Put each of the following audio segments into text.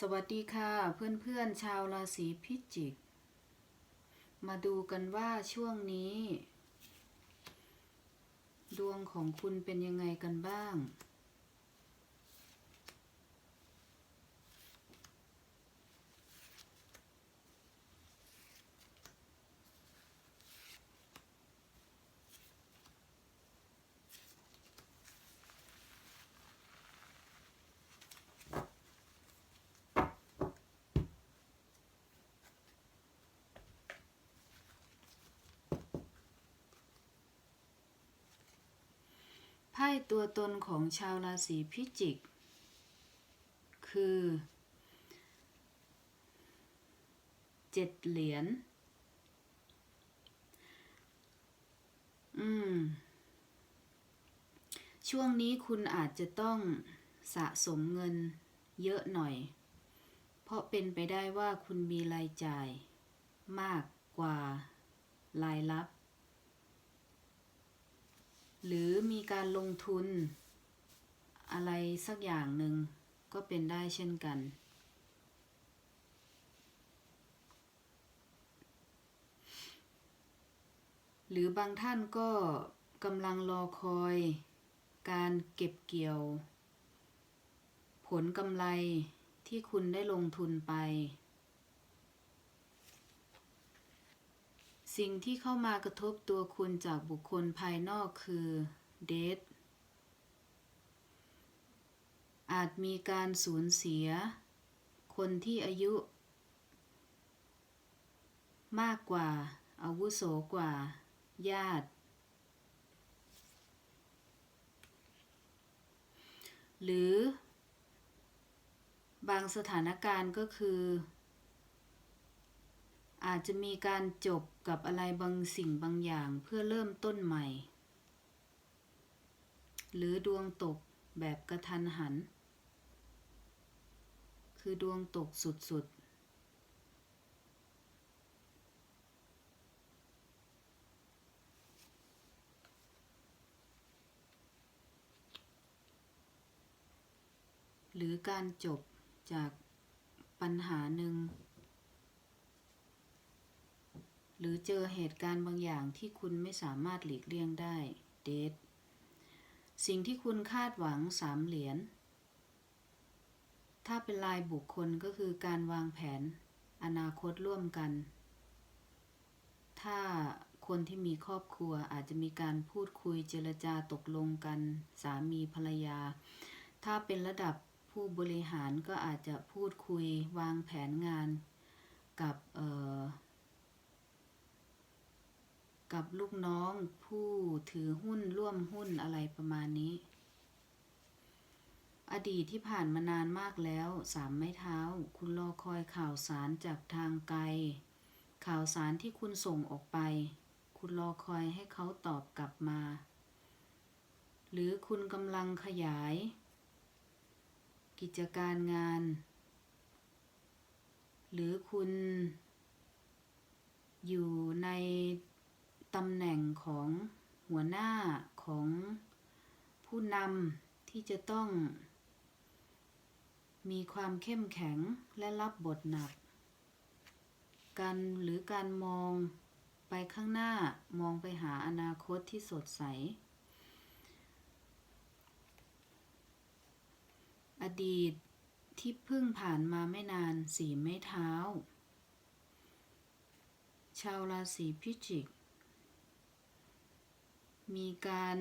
สวัสดีค่ะเพื่อนๆชาวราศีพิจิก มาดูกันว่าช่วงนี้ ดวงของคุณเป็นยังไงกันบ้าง ไพ่ตัวตนของชาวราศีพิจิก คือเจ็ดเหรียญ อืม ช่วงนี้คุณอาจจะต้องสะสมเงินเยอะหน่อย เพราะเป็นไปได้ว่าคุณมีรายจ่ายมากกว่ารายรับ หรือมีการลงทุน อะไรสักอย่างหนึ่งก็เป็นได้เช่นกัน หรือบางท่านก็กำลังรอคอย การเก็บเกี่ยว ผลกำไรที่คุณได้ลงทุนไป สิ่งที่เข้ามากระทบตัวคุณจากบุคคลภายนอกคือเดทอาจมีการสูญเสีย คนที่อายุ มากกว่า อาวุโสกว่า ญาติ หรือบางสถานการณ์ก็คือ อาจจะมีการจบกับอะไรบางสิ่งบางอย่างเพื่อเริ่มต้นใหม่ หรือดวงตกแบบกระทันหัน คือดวงตกสุดๆหรือการจบจากปัญหาหนึ่ง หรือเจอเหตุการณ์บางอย่างที่คุณไม่สามารถหลีกเลี่ยงได้เดทสิ่งที่คุณคาดหวังสามเหรียญถ้าเป็นลายบุคคลก็คือการวางแผน อนาคตร่วมกัน ถ้าคนที่มีครอบครัวอาจจะมีการพูดคุยเจรจาตกลงกัน สามีภรรยา ถ้าเป็นระดับผู้บริหารก็อาจจะพูดคุยวางแผนงานกับเออ กับลูกน้องผู้ถือหุ้นร่วมหุ้นอะไรประมาณนี้ อดีตที่ผ่านมานานมากแล้วสามไม้เท้า คุณรอคอยข่าวสารจากทางไกล ข่าวสารที่คุณส่งออกไป คุณรอคอยให้เขาตอบกลับมา หรือคุณกำลังขยาย กิจการงาน หรือคุณอยู่ใน ตำแหน่งของหัวหน้าของผู้นำที่จะต้อง มีความเข้มแข็งและรับบทหนัก การหรือการมองไปข้างหน้ามองไปหาอนาคตที่สดใส อดีตที่เพิ่งผ่านมาไม่นานสีไม้เท้า ชาวราศีพิจิก มีการ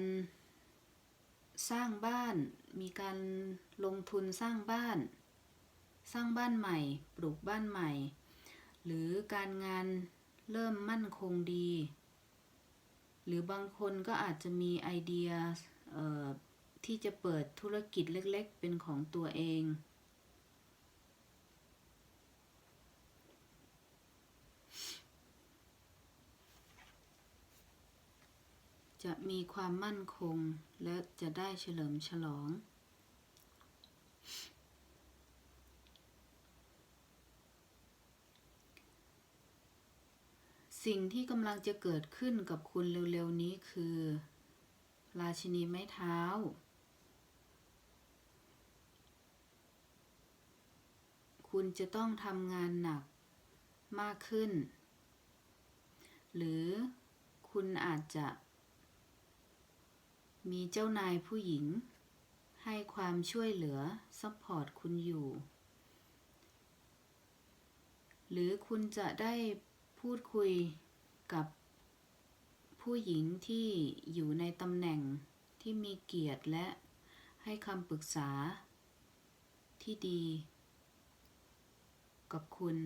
สร้างบ้าน มีการลงทุนสร้างบ้าน สร้างบ้านใหม่ ปลูกบ้านใหม่ หรือการงานเริ่มมั่นคงดี หรือบางคนก็อาจจะมีไอเดียที่จะเปิดธุรกิจเล็กๆ เป็นของตัวเอง จะมีความมั่นคงและจะได้เฉลิมฉลอง สิ่งที่กำลังจะเกิดขึ้นกับคุณเร็วๆนี้คือ ราชินีไม้เท้าคคุณจะต้องทำงานหนักมากขึ้น หรือคุณอาจจะ มีเจ้านายผู้หญิง ให้ความช่วยเหลือซัพพอร์ตคุณอยู่ หรือคุณจะได้พูดคุยกับผู้หญิงที่อยู่ในตำแหน่งที่มีเกียรติและให้คำปรึกษาที่ดี กับคุณ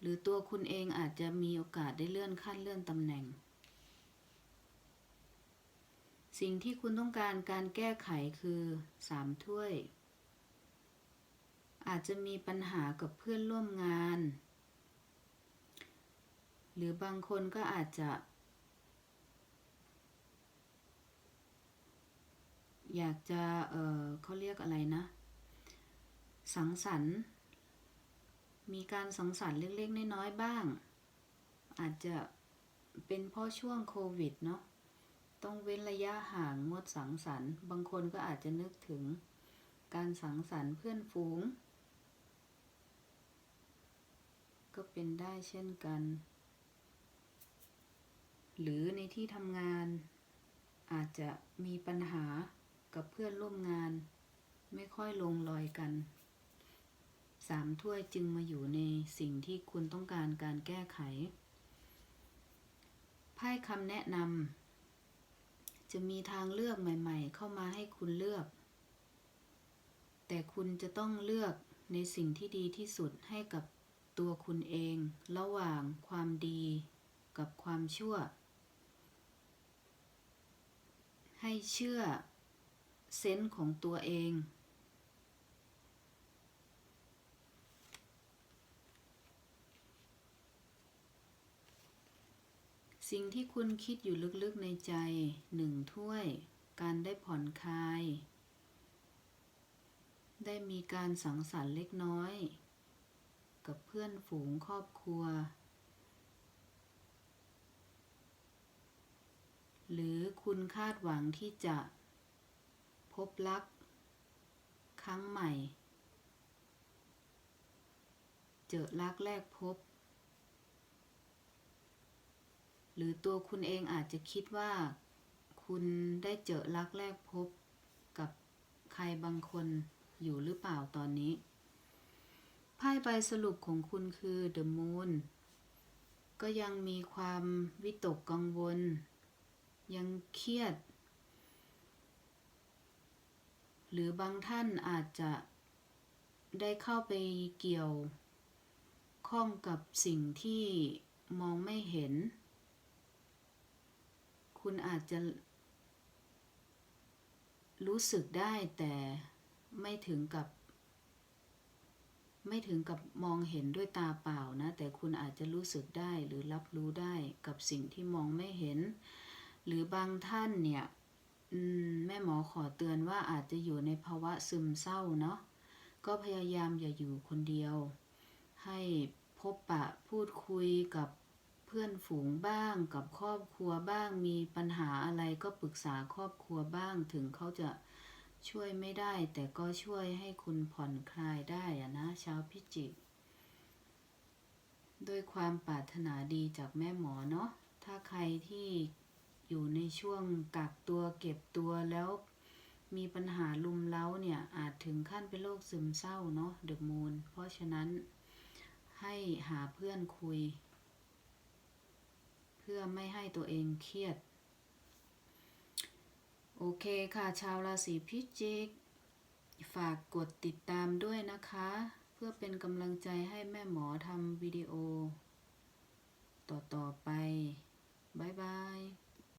หรือตัวคุณเองอาจจะมีโอกาสได้เลื่อนขั้นเลื่อนตำแหน่ง สิ่งที่คุณต้องการการแก้ไขคือสามถ้วย อาจจะมีปัญหากับเพื่อนร่วมงาน หรือบางคนก็อาจจะ อยากจะ เออเขาเรียกอะไรนะ สังสรรค์ มีการสังสรรค์เล็กๆน้อยๆบ้าง อาจจะเป็นเพราะช่วงโควิดเนาะ ต้องเว้นระยะห่างงดสังสรรค์ บางคนก็อาจจะนึกถึงการสังสรรค์เพื่อนฝูง ก็เป็นได้เช่นกัน หรือในที่ทำงาน อาจจะมีปัญหากับเพื่อนร่วมงาน ไม่ค่อยลงรอยกันสามถ้วยจึงมาอยู่ในสิ่งที่คุณต้องการการแก้ไข ไพ่คำแนะนำ จะมีทางเลือกใหม่ ๆ เข้ามาให้คุณเลือก แต่คุณจะต้องเลือกในสิ่งที่ดีที่สุดให้กับตัวคุณเอง ระหว่างความดีกับความชั่ว ให้เชื่อเซนส์ของตัวเอง สิ่งที่คุณคิดอยู่ลึกๆในใจหนึ่งถ้วย การได้ผ่อนคลาย ได้มีการสังสรรค์เล็กน้อย กับเพื่อนฝูงครอบครัว หรือคุณคาดหวังที่จะ พบรัก ครั้งใหม่ เจอรักแรกพบ หรือตัวคุณเองอาจจะคิดว่า คุณได้เจอรักแรกพบกับใครบางคนอยู่หรือเปล่าตอนนี้ ไพ่ใบสรุปของคุณคือ The Moon ก็ยังมีความวิตกกังวล ยังเครียด หรือบางท่านอาจจะได้เข้าไปเกี่ยวข้องกับสิ่งที่มองไม่เห็น คุณอาจจะ รู้สึกได้แต่ไม่ถึงกับ ไม่ถึงกับมองเห็นด้วยตาเปล่านะ แต่คุณอาจจะรู้สึกได้หรือรับรู้ได้กับสิ่งที่มองไม่เห็น หรือบางท่านเนี่ยแม่หมอขอเตือนว่าอาจจะอยู่ในภาวะซึมเศร้าเนาะก็พยายามอย่าอยู่คนเดียว ให้พบปะพูดคุยกับ เพื่อนฝูงบ้างกับครอบครัวบ้างมีปัญหาอะไรก็ปรึกษาครอบครัวบ้างถึงเขาจะช่วยไม่ได้ แต่ก็ช่วยให้คุณผ่อนคลายได้อะนะชาวพิจิกด้วยความปรารถนาดีจากแม่หมอเนาะถ้าใครที่อยู่ในช่วงกักตัวเก็บตัวแล้วมีปัญหาลุมเล้าเนี่ย อาจถึงขั้นเป็นโรคซึมเศร้าเนาะเดอะมูนเพราะฉะนั้นให้หาเพื่อนคุย พื่อไม่ให้ตัวเองเครียด โอเคค่ะ ชาวราศีพิจิก ฝากกดติดตามด้วยนะคะ เพื่อเป็นกำลังใจให้แม่หมอทำวิดีโอ ต่อ ๆ ไป บ๊ายบาย